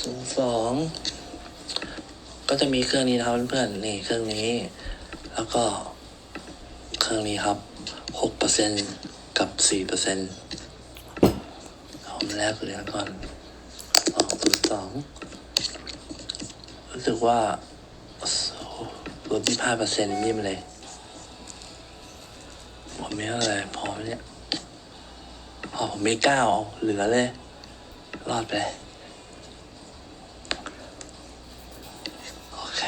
ศูนย์สองก็จะมีเครื่องนี้นะครับเพื่อนๆนี่เครื่องนี้ แล้วก็เครื่องนี้ครับหกเปอร์เซ็นกับสี่เปอร์เซ็นต์ผมแรกเลยก่อนสองศูนย์สองรู้สึกว่าลดที่ห้าเปอร์เซ็นต์นิ่มเลยผมมีเท่าไหร่พอไหมเนี่ยพอผมมีเก้าเอาเหลือเลย รอดไป โอเค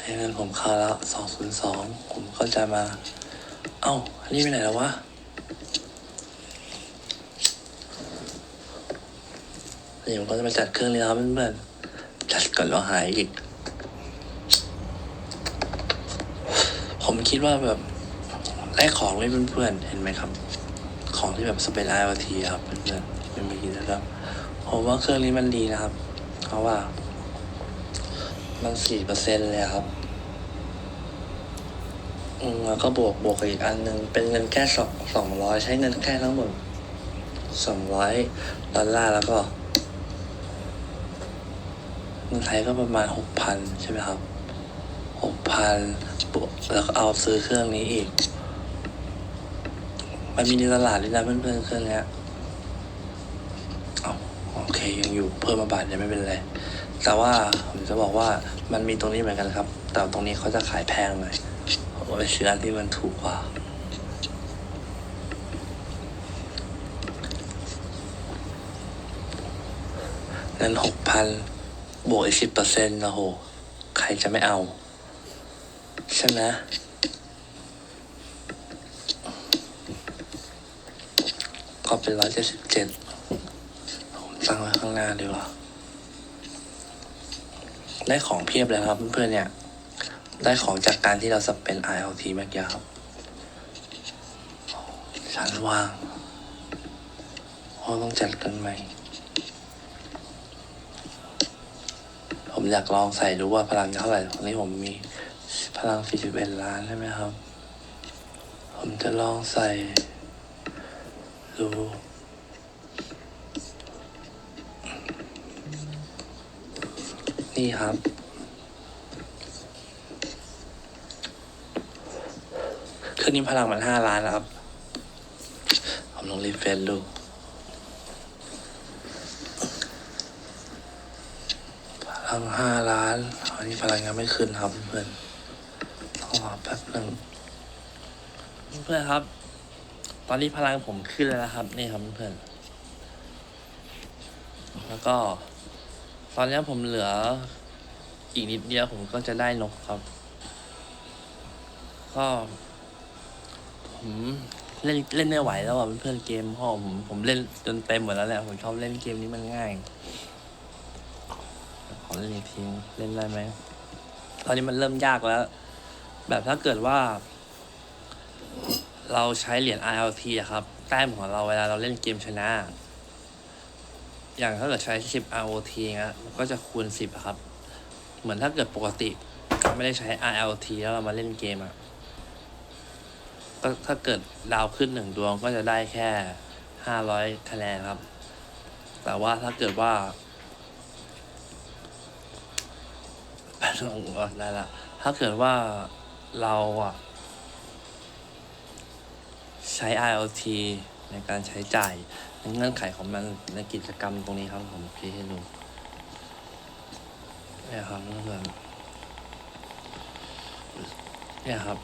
ให้เงินผมเข้าแล้วสองศูนย์สองผมก็จะมา เอ้า อันนี้ไปไหนแล้ววะ นี่ผมก็จะมาจัดเครื่องนี้ครับเพื่อนๆ จัดก่อนเราหายอีก ผมคิดว่าแบบได้ของไม่เพื่อนๆ เห็นไหมครับ ของที่แบบสเปน IoT ครับเพื่อนๆเป็นมีนะครับ ผมว่าเครื่องนี้มันดีนะครับ เพราะว่า มันสี่เปอร์เซ็นเลยครับ อืมแล้วก็บวกบวกอีกอันหนึ่งเป็นเงินแค่สองสองร้อยใช้เงินแค่ทั้งหมดสองร้อยดอลลาร์แล้วก็เงินไทยก็ประมาณหกพันใช่ไหมครับหกพันบวกแล้วก็เอาซื้อเครื่องนี้อีก มันมีในตลาดด้วยนะเพื่อนๆเครื่องเนี้ยเอาโอเคยังอยู่เพิ่มมาบาทยังไม่เป็นไร แต่ว่าผมจะบอกว่ามันมีตรงนี้เหมือนกันครับ แต่ตรงนี้เขาจะขายแพงหน่อยผมไปซื้ออันที่มันถูกกว่าเงินหกพันบวกอีกสิบเปอร์เซ็นต์นะโห ใครจะไม่เอา ใช่ไหมก็เป็นร้อยเจ็ดสิบเจ็ดผมตั้งไว้ข้างหน้าดีกว่า ได้ของเพียบเลยครับเพื่อนๆเนี่ย ได้ของจากการที่เราสเปน IoT เมื่อกี้ครับชั้นวางโอ้ต้องจัดกันไหม ผมอยากลองใส่ดูว่าพลังเท่าไหร่ ตอนนี้ผมมีพลัง 41 ล้านใช่ไหมครับ ผมจะลองใส่ดู นี่ครับครื่องนี้พลังมันห้าล้านแล้วครับ ผมลองรีเฟรชดูพลังห้าล้าน อันนี้พลังยังไม่ขึ้นครับเพื่อนต้องรอแป๊บหนึ่งเพื่อนครับ ตอนนี้พลังผมขึ้นแล้วนะครับ นี่ครับเพื่อน แล้วก็ ตอนนี้ผมเหลืออีกนิดเดียวผมก็จะได้นกครับ ก็ผมเล่นเล่นไม่ไหวแล้วอะเพื่อนเกมเพราะผมผมเล่นจนเต็มหมดแล้วแหละผมชอบเล่นเกมนี้มันง่าย ขอเล่นอีกทีเล่นได้ไหมตอนนี้มันเริ่มยากแล้ว แบบถ้าเกิดว่า เราใช้เหรียญ ILT ครับ แต้มของเราเวลาเราเล่นเกมชนะ อย่างถ้าเกิดใช้10 ROT เงี้ยมันก็จะคูณ 10อะครับ เหมือนถ้าเกิดปกติ ไม่ได้ใช้ RLT แล้วเรามาเล่นเกมอะก็ถ้าเกิดดาวขึ้นหนึ่งดวงก็จะได้แค่ 500 คะแนนครับ แต่ว่าถ้าเกิดว่าแป๊บนึงก่อนได้ละถ้าเกิดว่าเราอะใช้ IoT ในการใช้จ่าย เงื่อนไขของมันในกิจกรรมตรงนี้ครับผมพีให้ดูเนี่ยครับเพื่อนเนี่ยครับ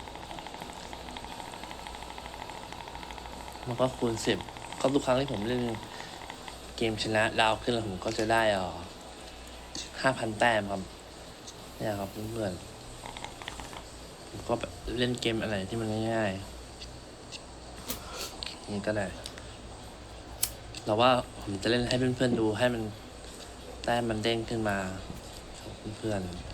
มันก็คูณสิบก็ทุกครั้งที่ผมเล่นเกมชนะดาวขึ้นแล้วผมก็จะได้อ่อห้าพันแต้มครับ เนี่ยครับเพื่อนๆผมก็เล่นเกมอะไรที่มันง่ายๆนี่ก็ได้ เราว่าผมจะเล่นให้เพื่อนๆดูให้มันแต้มมันเด้งขึ้นมาเพื่อนๆ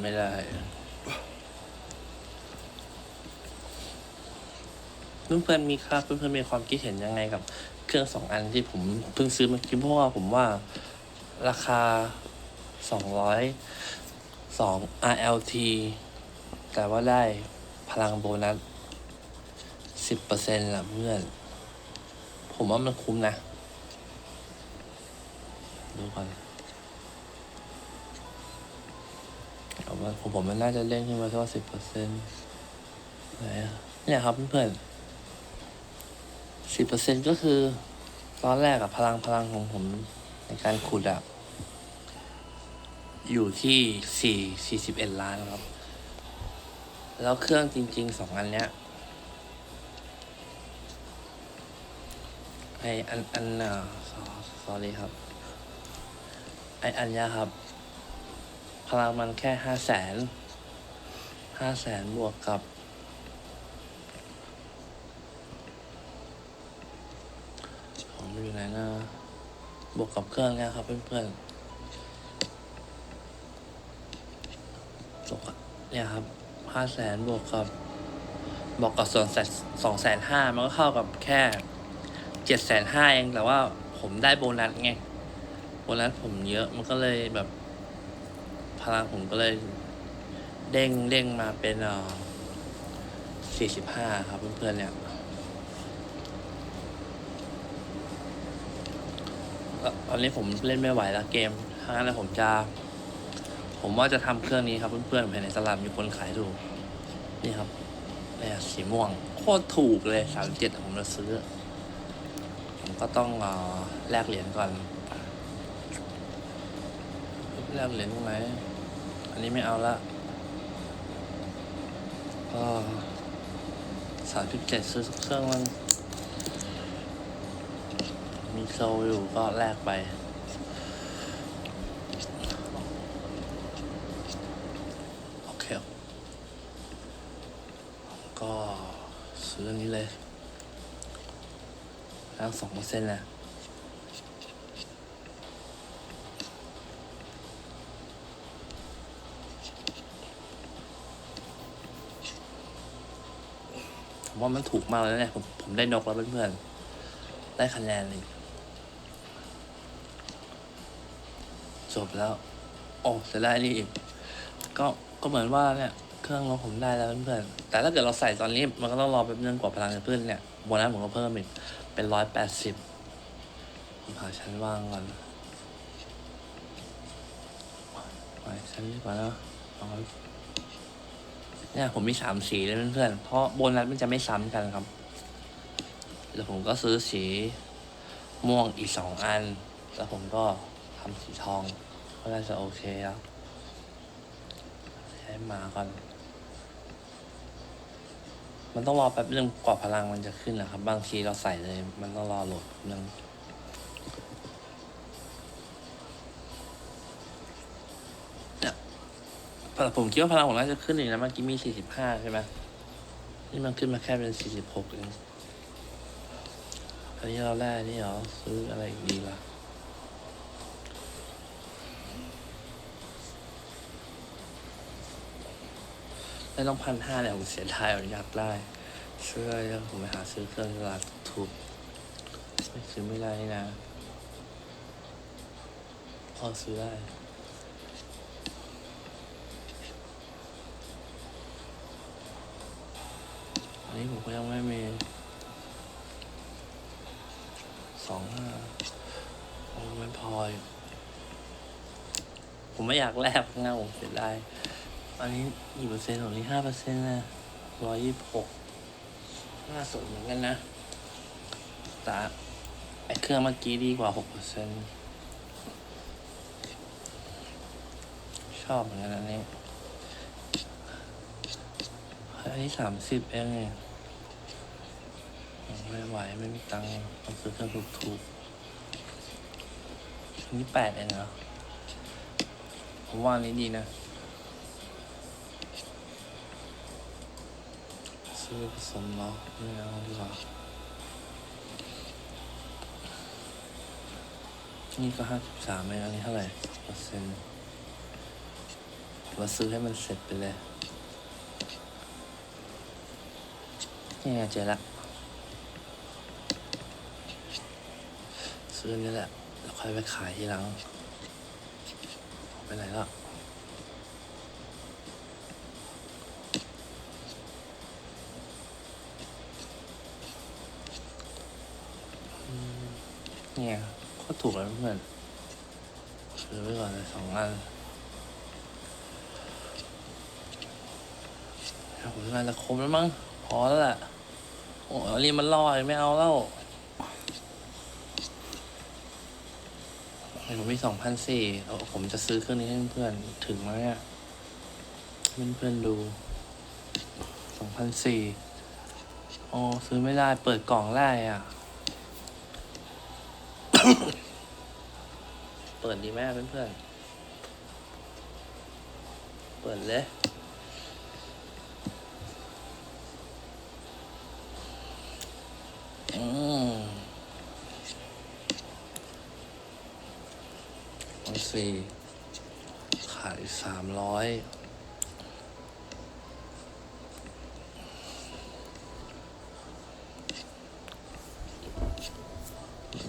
ไม่ได้ เพื่อนๆมีครับเพื่อนๆมีความคิดเห็นยังไงกับ เครื่องสองอันที่ผมเพิ่งซื้อมื่อกี้เพราะว่าผมว่าราคาสองร้อยสอง RLT แต่ว่าได้พลังโบนัสสิบเปอร์เซ็นต์ละเพื่อน ผมว่ามันคุ้มนะ ดูก่อน ว่าผมผมมันน่าจะเล่นขึ้นมาแค่สิบเปอร์เซ็นต์ไหนอะเนี่ยครับเพื่อนสิบเปอร์เซ็นต์ก็คือ ตอนแรกอะพลังพลังของผมในการขุดอะอยู่ที่สี่สี่สิบเอ็ดล้านครับ แล้วเครื่องจริงๆสองอันเนี้ยไออันอันอ่า sorry ครับ ไออันเนี้ยครับ พลังมันแค่ห้าแสนห้าแสนบวกกับผมอยู่ไหนนะบวกกับเครื่องนี้ยครับเพื่อนๆบวกกับเนี่ยครับห้าแสนบวกกับบอกกับส่วนสนสองแสนห้ามันก็เข้ากับแค่เจ็ดแสนห้าเองแต่ว่าผมได้โบนัสไงโบนัสผมเยอะมันก็เลยแบบ ลังผมก็เลยเด้งเด้งมาเป็นอ่อสี่สิบห้าครับเพื่อนๆเนี่ยตอนนี้ผมเล่นไม่ไหวแล้วเกมถ้างั้นล้วผมจะ ผมว่าจะทำเครื่องนี้ครับเพื่อนๆภายในตลาดมีคนขายถูก นี่ครับเนี่ยสีม่วง โคตรถูกเลยสามเจ็ดผมจะซื้อ ผมก็ต้องออแลกเหรียญก่อนแลกเหรียญตรงไหน อันนี้ไม่เอาละก็สามสิบเจ็ดซื้อเครื่องมัน มีโซอยู่ก็แลกไปโอเคก็ซื้ออันนี้เลยแล้วสองเปอร์เซ็นต์แหละ ผมว่ามันถูกมากเลยนะเนี่ยผมผมได้นกแล้วเพื่อนๆ ได้คะแนนเลยจบแล้ว โอ้จะได้นี่อีก ก็ก็เหมือนว่าเนี่ย เครื่องเราผมได้แล้วเพื่อนๆ แต่ถ้าเกิดเราใส่ตอนนี้ มันก็ต้องรอแป๊บนึงกว่าพลังจะขึ้นเนี่ยโบนัสผมก็เพิ่มอีกเป็นร้อยแปดสิบผมหาชั้นว่างก่อนไปชั้นนี้ก่อนนะเอา เนี่ยผมมีสามสีเลยเพื่อนๆ เพราะโบนัสมันจะไม่ซ้ำกันครับ แล้วผมก็ซื้อสีม่วงอีกสองอัน แล้วผมก็ทำสีทองก็น่าจะโอเคแล้วใช้มาก่อน มันต้องรอแป๊บนึงกว่าพลังมันจะขึ้นนะครับ บางทีเราใส่เลย มันต้องรอโหลดนึง ผมคิดว่าพลังผมน่าจะขึ้นอีกนะเมื่อกี้มีสี่สิบห้าใช่ไหมนี่มันขึ้นมาแค่เป็นสี่สิบหกเองอันนี้เราแรกนี่เหรอซื้ออะไรดีล่ะได้ต้องพันห้าเนี่ยผมเสียดายผมอยากได้เสื้อแล้วผมไปหาซื้อเครื่องตลาดถูกไม่ซื้อไม่ได้นี่นะ พอซื้อได้ นนี้ผมก็ยังไม่มีสองห้าโอ้ไม่พออีกผมไม่อยากแลกงานผมเสียดายอันนี้กี่เปอร์เซ็นต์ของนี้ห้าเปอร์เซ็นต์นะร้อยยี่สิบหกน่าสนเหมือนกันนะ แต่ไอเครื่องเมื่อกี้ดีกว่าหกเปอร์เซ็นต์ชอบเหมือนกันอันนี้ อันนี้สามสิบเองเนี่ย ไม่ไหวไม่มีตังค์ต้องซื้อเครื่องถูกๆอันนี้แปดเองเหรอผมว่านี้ดีนะ ซื้อผสมเนาะไม่เอาดีกว่านี่ก็ห้าสิบสามเองอันนี้เท่าไหร่เปอร์เซ็นต์มาซื้อให้มันเสร็จไปเลยนี่เจอละ ซื้อนนี่แหละ แล้วค่อยไปขายทีหลัง ไปไหนแล้วเนี่ยก็ถูกแล้วเพื่อนซื้อไว้ก่อนเลยสองอันเอาผลงานจะคมแล้วมั้ง พอแล้วแหละโอ้ยรีมันลอยไม่เอาแล้วเห็น ผมมีสองพันสี่ผมจะซื้อเครื่องนี้ให้เพื่อนถึงไหมอะให้เพื่อนๆดูสองพันสี่โอ้ซื้อไม่ได้เปิดกล่องแรกอะ เปิดดีไหมเพื่อนๆ เปิดเลยอืมพัน สี่ขายสามร้อย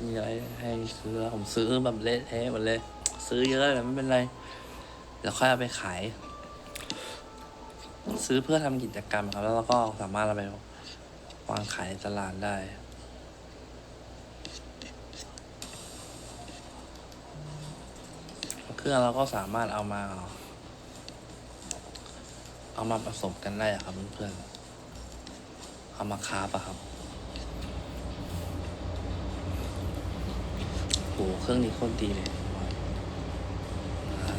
มีอะไรให้ซื้อผมซื้อแบบเละเทะหมดเลย ซื้อเยอะแต่ไม่เป็นไรเดี๋ยวค่อยเอาไปขาย ซื้อเพื่อทำกิจกรรมครับ แล้วเราก็สามารถเอาไปวางขายในตลาดได้ เค รื่องเราก็สามารถเอามา เอามาผสมกันได้ครับเพื่อนๆเอามาคาบอะครับโหเครื่องนี้โคตรดีเลยอ่า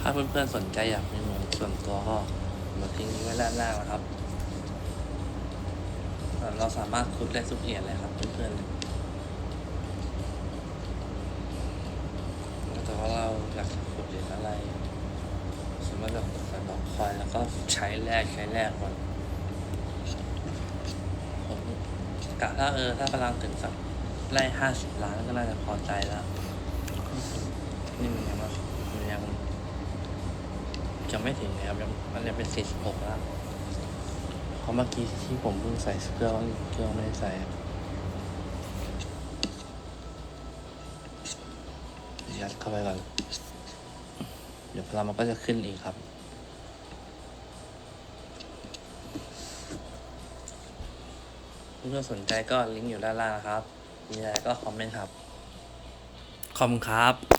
ถ้าเพื่อนๆสนใจอยากมีหมูส่วนตัวก็ มาทิ้งนี้ไว้ด้านล่างนะครับ เราสามารถคุดได้ทุกเหรียญเลยครับเพื่อนๆแต่ว่าเราอยากขุดเหรียญอะไร สามารถแบบใส่บล็อกคอยแล้วก็ใช้แรกใช้แรกก่อนผมกะถ้าเออถ้าพลังถึงสักไล่ห้าสิบล้านก็น่าจะพอใจแล้วนี่มันยังว่ามันยัง ยังไม่ถึงเลยครับยังมันยังเป็นสี่สิบหกแล้วเพราะเมื่อกี้ที่ผมเพิ่งใส่เครื่องเครื่องไม่ใส่ยัดเข้าไปก่อนเดี๋ยวพลังมันก็จะขึ้นอีกครับเพื่อนๆสนใจก็ลิงก์อยู่ด้านล่างนะครับ มีอะไรก็คอมเมนต์ครับขอบคุณครับ